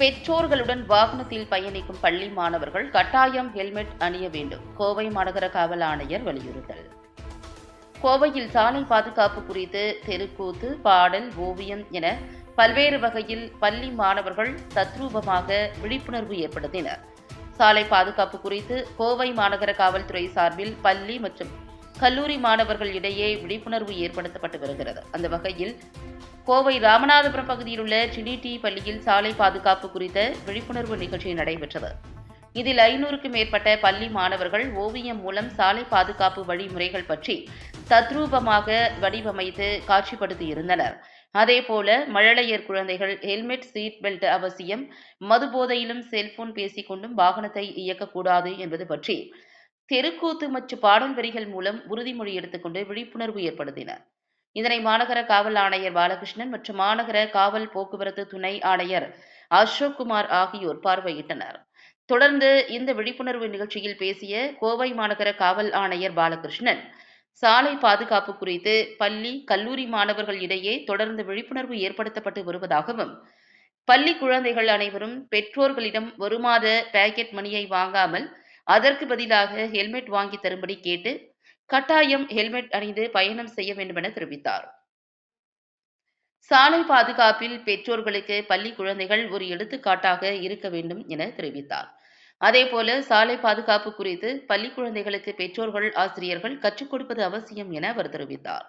பெற்றோர்களுடன் வாகனத்தில் பயணிக்கும் பள்ளி மாணவர்கள் கட்டாயம் ஹெல்மெட் அணிய வேண்டும் கோவை மாநகர காவல் ஆணையர் வலியுறுத்தல். கோவையில் சாலை பாதுகாப்பு குறித்து தெருக்கூத்து பாடல் ஓவியம் என பல்வேறு வகையில் பள்ளி மாணவர்கள் தத்ரூபமாக விழிப்புணர்வு ஏற்படுத்தினர். சாலை பாதுகாப்பு குறித்து கோவை மாநகர காவல்துறை சார்பில் பள்ளி மற்றும் கல்லூரி மாணவர்கள் இடையே விழிப்புணர்வு ஏற்படுத்தப்பட்டு வருகிறது. அந்த வகையில் கோவை ராமநாதபுரம் பகுதியில் உள்ள ட்ரினிட்டி பள்ளியில் சாலை பாதுகாப்பு குறித்த விழிப்புணர்வு நிகழ்ச்சி நடைபெற்றது. இதில் ஐநூறுக்கும் மேற்பட்ட பள்ளி மாணவர்கள் ஓவியம் மூலம் சாலை பாதுகாப்பு வழிமுறைகள் பற்றி தத்ரூபமாக வடிவமைத்து காட்சிப்படுத்தியிருந்தனர் அதேபோல மழலையர் குழந்தைகள் ஹெல்மெட் சீட் பெல்ட் அவசியம் மதுபோதையிலும் செல்போன் பேசிக்கொண்டும் வாகனத்தை இயக்கக்கூடாது என்பது பற்றி தெருக்கூத்து மற்றும் பாடல் வரிகள் மூலம் உறுதிமொழி எடுத்துக்கொண்டு விழிப்புணர்வு ஏற்படுத்தினர். இதனை மாநகர காவல் ஆணையர் பாலகிருஷ்ணன் மற்றும் மாநகர காவல் போக்குவரத்து துணை ஆணையர் அசோக் குமார் ஆகியோர் பார்வையிட்டனர். தொடர்ந்து இந்த விழிப்புணர்வு நிகழ்ச்சியில் பேசிய கோவை மாநகர காவல் ஆணையர் பாலகிருஷ்ணன் சாலை பாதுகாப்பு குறித்து பள்ளி கல்லூரி மாணவர்கள் இடையே தொடர்ந்து விழிப்புணர்வு ஏற்படுத்தப்பட்டு வருவதாகவும் பள்ளி குழந்தைகள் அனைவரும் பெற்றோர்களிடம் ஒரு மாத பேக்கெட் மணியை வாங்காமல் அதற்கு பதிலாக ஹெல்மெட் வாங்கி தரும்படி கேட்டு கட்டாயம் ஹெல்மெட் அணிந்து பயணம் செய்ய வேண்டும் என தெரிவித்தார். சாலை பாதுகாப்பில் பெற்றோர்களுக்கு பள்ளி குழந்தைகள் ஒரு எடுத்துக்காட்டாக இருக்க வேண்டும் என தெரிவித்தார். அதேபோல சாலை பாதுகாப்பு குறித்து பள்ளி குழந்தைகளுக்கு பெற்றோர்கள் ஆசிரியர்கள் கற்றுக் கொடுப்பது அவசியம் என அவர் தெரிவித்தார்.